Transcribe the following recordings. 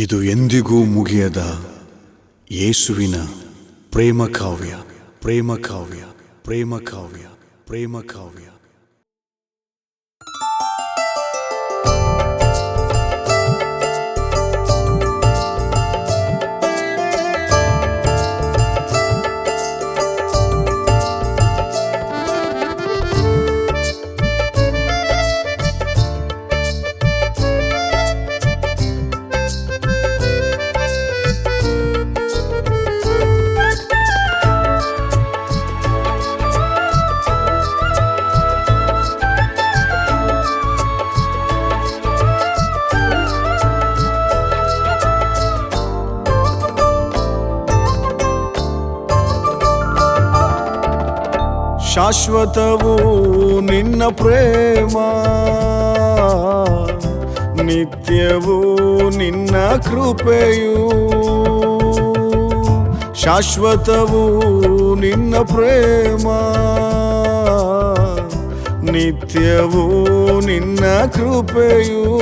ಇದು ಎಂದಿಗೂ ಮುಗಿಯದ ಯೇಸುವಿನ ಪ್ರೇಮ ಕಾವ್ಯ ಪ್ರೇಮ ಕಾವ್ಯ ಪ್ರೇಮ ಕಾವ್ಯ ಪ್ರೇಮ ಕಾವ್ಯ. ಶಾಶ್ವತವು ನಿನ್ನ ಪ್ರೇಮ. ನಿತ್ಯವು ನಿನ್ನ ಕೃಪೆಯು. ಶಾಶ್ವತವು ನಿನ್ನ ಪ್ರೇಮ. ನಿತ್ಯವು ನಿನ್ನ ಕೃಪೆಯು.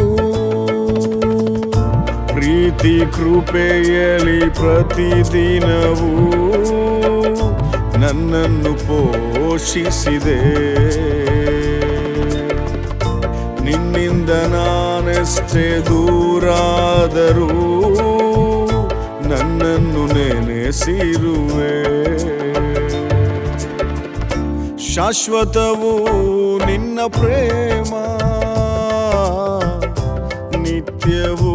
ಪ್ರೀತಿ ಕೃಪೆಯಲಿ ಪ್ರತಿದಿನವೂ ನನ್ನನ್ನು ಪೋಷಿಸಿದೆ ನಿನ್ನಿಂದ ನಾನೆಷ್ಟೇ ದೂರಾದರೂ ನನ್ನನ್ನು ನೆನೆಸಿರುವೆ. ಶಾಶ್ವತವು ನಿನ್ನ ಪ್ರೇಮ ನಿತ್ಯವು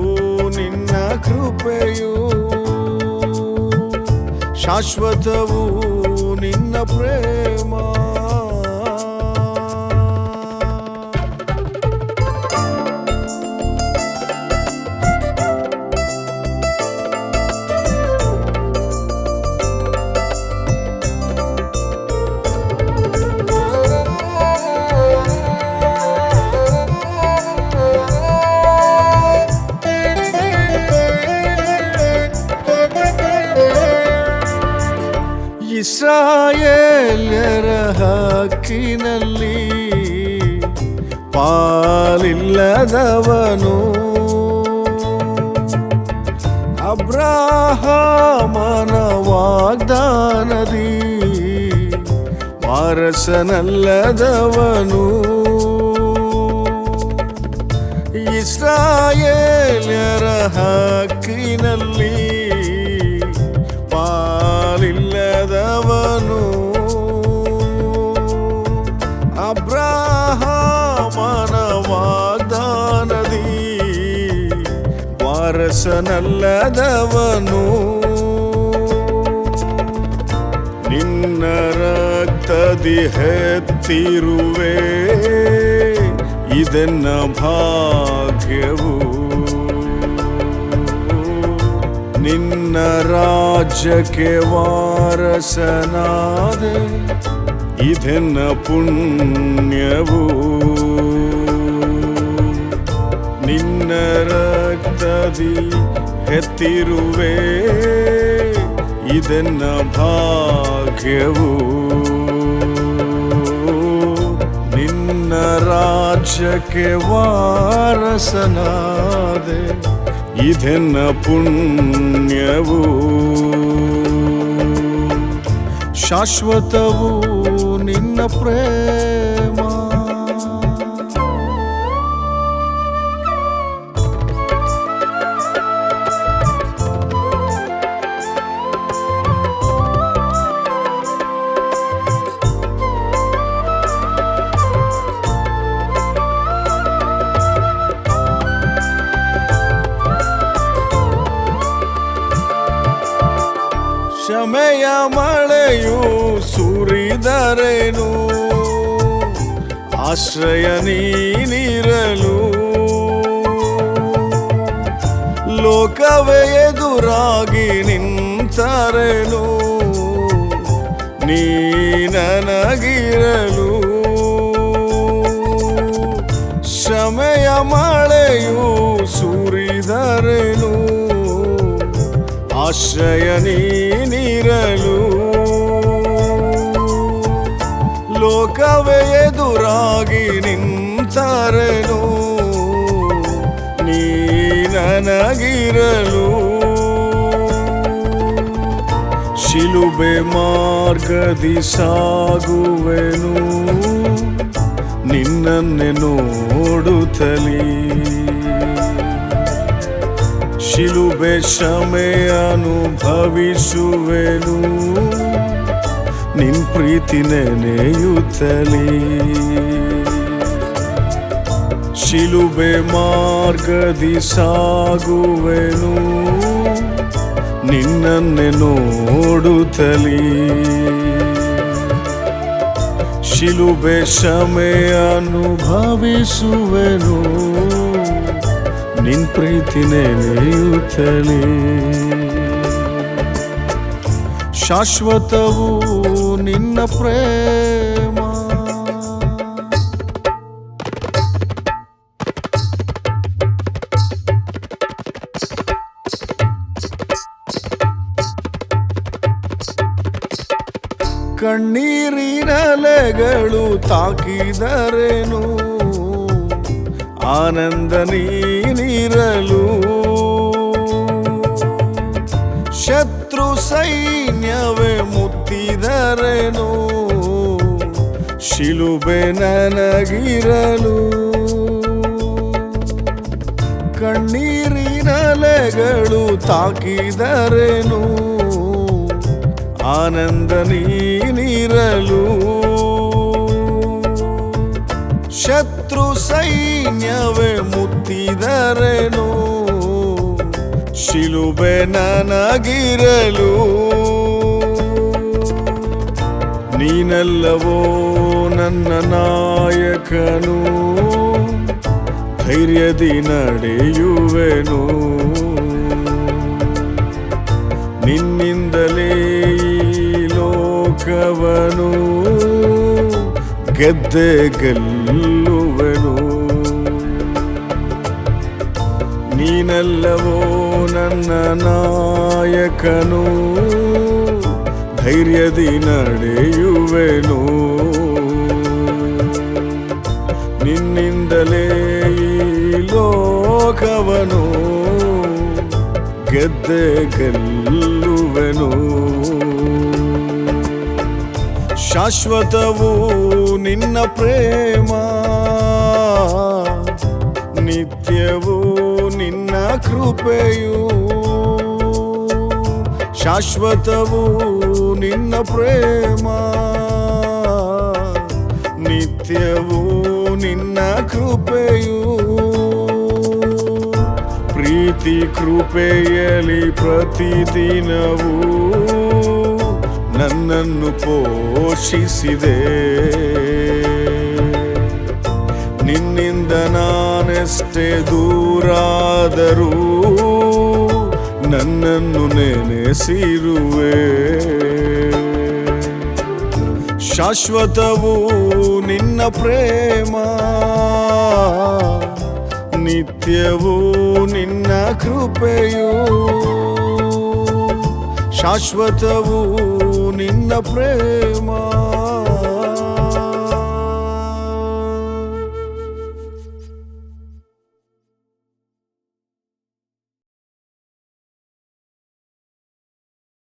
ನಿನ್ನ ಕೃಪೆಯು. ಶಾಶ್ವತವು ಪ್ರೇಮ ಇಸ್ರಾಯೇಲ್ಯರ ಹಕ್ಕಿನಲ್ಲಿ ಪಾಲಿಲ್ಲದವನು. ಅಬ್ರಾಹಮನ ವಾಗ್ದಾನದಿ ವಾರಸನಲ್ಲದವನು. ಇಸ್ರಾಯೇಲ್ಯರ ಹಕ್ಕಿನಲ್ಲಿ ವಾರಸನಲ್ಲದವನು ನಿನ್ನ ರಕ್ತದಿ ಹೆತ್ತಿರುವೆ. ಇದನ್ನ ಭಾಗ್ಯವು. ನಿನ್ನ ರಾಜ್ಯಕ್ಕೆ ವಾರಸನಾದೆ. ಇದನ್ನ ಪುಣ್ಯವು. ನಿನ್ನ ರಕ್ತದಿ ಹೆತ್ತಿರುವೆ. ಇದನ್ನ ಭಾಗ್ಯವು. ನಿನ್ನ ರಾಜ್ಯಕ್ಕೆ ವಾರಸನಾದೆ. ಇದನ್ನ ಪುಣ್ಯವು. ಶಾಶ್ವತವು ನಿನ್ನ ಪ್ರೇಮ ಕ್ಷಮೆಯ ಮಳೆಯು ಸುರಿದರೇನು. ಆಶ್ರಯ ನೀನಿರಲು. ಲೋಕವೇ ಎದುರಾಗಿ ನಿಂತರೇನು. ನೀ ನನಗಿರಲು ಕ್ಷಮೆಯ ಮಳೆಯು ಸುರಿದರೇನು. ಆಶ್ರಯ ನೀನಿರಲು ಲೋಕವೇ ನಿಂತರೆನು? ನನಗಿರಲು ಶಿಲುಬೆ ಮಾರ್ಗದಿ ಸಾಗುವೆನು? ನಿನ್ನನ್ನೆ ನೋಡುತ್ತಲೀ? ಶಿಲುಬೆ ಶ್ರಮೆ ಅನುಭವಿಸುವೆನು? ನಿನ್ ಪ್ರೀತಿ ನೆನೆಯುತ್ತಲೀ. ಶಿಲುಬೆ ಮಾರ್ಗದಿ ಸಾಗುವೆನು, ನಿನ್ನನ್ನೆ ನೋಡುತ್ತಲೀ. ಶಿಲುಬೆ ಶಮೆಯ ಅನುಭವಿಸುವೆನು, ನಿನ್ ಪ್ರೀತಿ ನೆನೆಯುತ್ತಲೇ. ಶಾಶ್ವತವು ನಿನ್ನ ಪ್ರೇಮ. ಕಣ್ಣೀರಿನಲೆಗಳು ತಾಕಿದರೇನು? ಆನಂದ ನೀರಲು ಶತ್ರು ಸೈನ್ಯವೇ ಮುತ್ತಿದರೇನು ಶಿಲುಬೆ ನನಗಿರಲು. ಕಣ್ಣೀರಿನಲೆಗಳು ತಾಕಿದರೇನು ಆನಂದ ನೀನಿರಲು. ಶತ್ರು ಸೈನ್ಯವೇ ಮುತ್ತಿದರೇನು ಶಿಲುಬೆ ನನಗಿರಲು. ನೀನಲ್ಲವೋ ನನ್ನ ನಾಯಕನು ಧೈರ್ಯದಿ ನಡೆಯುವೆನು. ನಿನ್ನಿಂದಲೇ ಲೋಕವನು ಗೆದ್ದೆ ಗೆಲ್ಲುವೆನು. ನೀನೆಲ್ಲವೋ ನನ್ನ ನಾಯಕನು ಧೈರ್ಯದಿ ನಡೆಯುವೆನು. ನಿನ್ನಿಂದಲೇ ಲೋಕವನು ಗೆದ್ದೆ ಗೆಲ್ಲುವೆನು. ಶಾಶ್ವತವು ನಿನ್ನ ಪ್ರೇಮ ನಿತ್ಯವೂ ನಿನ್ನ ಕೃಪೆಯು ಶಾಶ್ವತವು ನಿನ್ನ ಪ್ರೇಮ. ನಿತ್ಯವೂ ನಿನ್ನ ಕೃಪೆಯು. ಪ್ರೀತಿ ಕೃಪೆಯಲಿ ಪ್ರತಿದಿನವೂ ನನ್ನನ್ನು ಪೋಷಿಸಿದೆ. ನಿನ್ನಿಂದ ನಾನೆಷ್ಟೇ ದೂರಾದರೂ ನನ್ನನ್ನು ನೆನೆಸಿರುವೆ ಶಾಶ್ವತವು ನಿನ್ನ ಪ್ರೇಮ ನಿತ್ಯವೂ ನಿನ್ನ ಕೃಪೆಯು. ಶಾಶ್ವತವು ನಿನ್ನ ಪ್ರೇಮ.